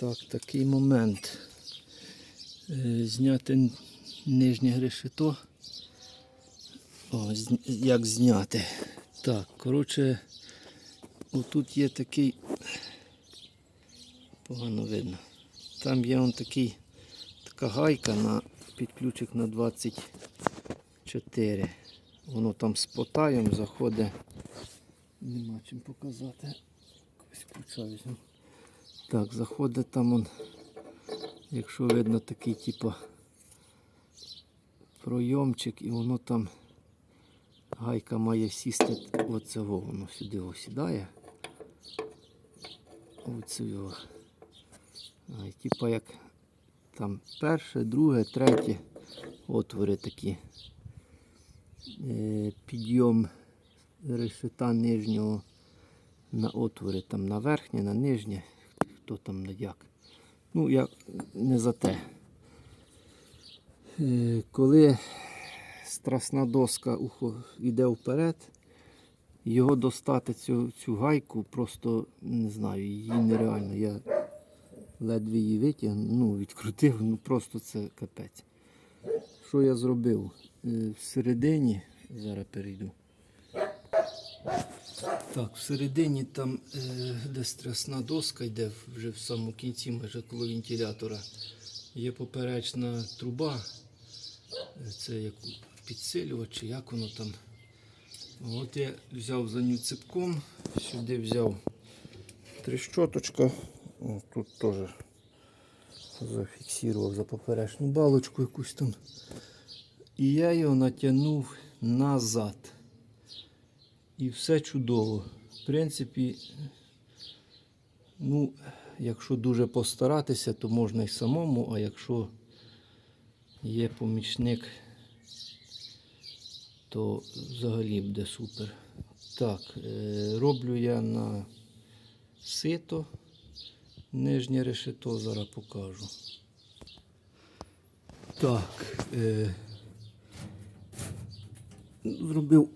Так, такий момент. Е, Зняти нижнє решето. О, як зняти. Так, коротше, отут є такий. Погано видно. Там є он такий, така гайка на підключик на 24. Воно там з потаєм заходить. Нема чим показати. Ось ключа візьму. Так, заходить там он, якщо видно такий типу пройомчик і воно там гайка має сісти оце воно сюди осідає. Оце його. Типа як там перше, друге, третє отвори такі. Е, підйом решета нижнього на отвори, там на верхнє, на нижнє, хто там як. Ну, я не за те. Е, Коли страсна доска йде вперед, його достати цю, цю гайку просто не знаю, її нереально. Я ледве її витягнув, ну, відкрутив, ну просто це капець. Що я зробив? Е, Всередині, зараз перейду. Так, всередині там, е, де страсна доска йде вже в самому кінці, майже коло вентилятора, є поперечна труба. Е, Це як підсилювач, як воно там. От я взяв за ню ципком, сюди взяв трещоточка. О, тут теж зафіксував за поперечну балочку якусь там. І я його натягнув назад. І все чудово. В принципі, ну, якщо дуже постаратися, то можна і самому, а якщо є помічник, то взагалі буде супер. Так, е, роблю я на сито, нижнє решето, зараз покажу. Так, е, зробив,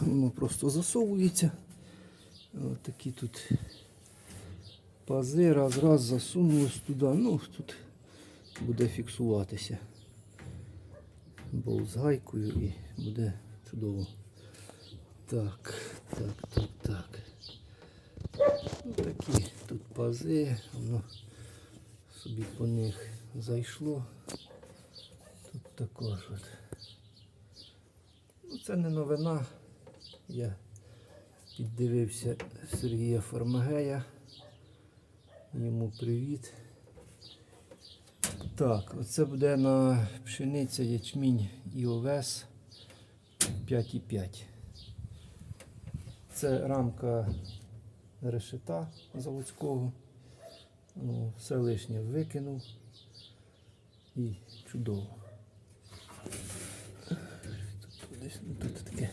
воно просто засовується. Ось такі тут пази, раз, раз засунулось туди. Ну, тут буде фіксуватися. Болт з гайкою і буде чудово. Так, так, так, так. Ну, такі тут пази, воно собі по них зайшло. Тут також от. Ну, це не новина. Я піддивився Сергія Формагея. Йому привіт. Так, оце буде на пшениця ячмінь і овес 5,5. Це рамка решета заводського. Ну, все лишнє викинув. І чудово. Тут, десь, тут таке.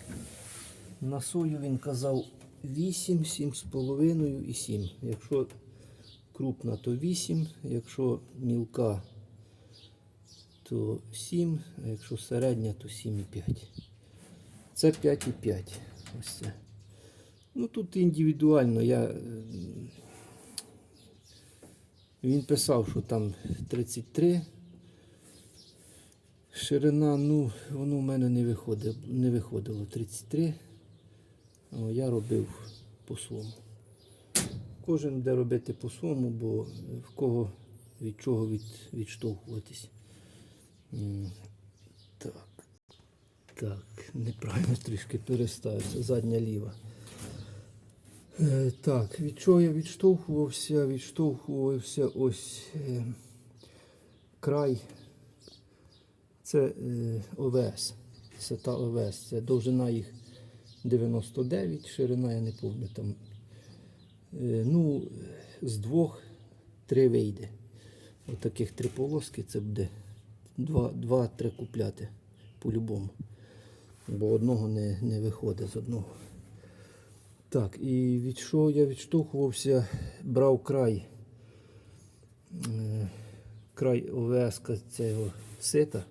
На сою він казав 8, 7,5 і 7. Якщо крупна, то 8, якщо мілка, то 7, а якщо середня, то 7,5. Це 5,5. Ось це. Ну тут індивідуально я. е, Він писав, що там 33. Ширина, ну, воно в мене не виходило, не виходило 33. О, я робив по-своєму. Кожен буде робити по-своєму, бо в кого від чого від, відштовхуватись. Так. Так, неправильно трішки переставився, задня ліва. Е, Так, від чого я відштовхувався? Відштовхувався ось е, край. Це е, ОВС. Сета ОВС. Це довжина їх 99, ширина я не пам'ятаю там. Е, ну, з двох три вийде. Ось таких три полоски це буде два-три купляти по-любому. Бо одного не, не виходить з одного. Так, і від що я відштовхувався, брав край, е, край ОВС цього сита.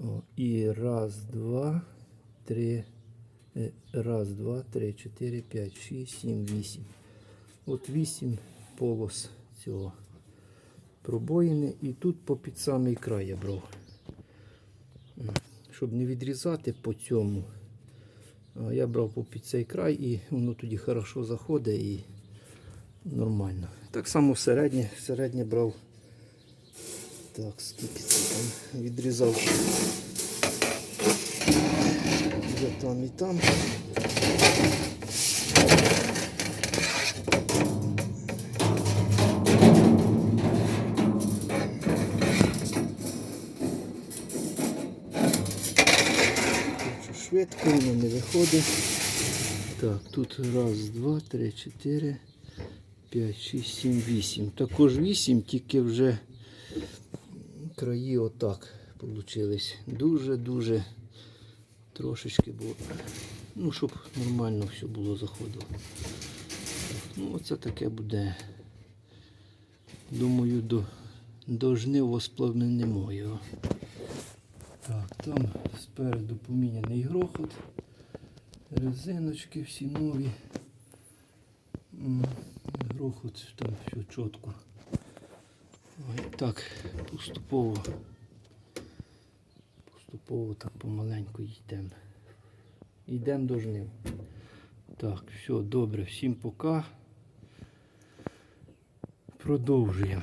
О, і раз, два, три, раз, два, три, чотири, п'ять, шість, сім, вісім. От вісім полос цього пробоїни. І тут по під самий край я брав. Щоб не відрізати по цьому. Я брав по під цей край і воно тоді хорошо заходить і нормально. Так само середнє, середнє брав. Так, скільки це там відрізав. Вже там і там. Швидко, воно не виходить. Так, тут раз, два, три, чотири, п'ять, шість, сім, вісім. Також вісім, тільки вже краї отак получились. Дуже-дуже трошечки було. Ну, щоб нормально все було заходило. Ну, оце таке буде. Думаю, до, до жнив восплавненемо його. Так, там спереду поміняний грохот. Резиночки всі нові. Грохот там все чітко. Ой, так, поступово. Поступово так помаленьку йдемо. Йдемо до жнив. Так, все, добре, всім пока. Продовжуємо.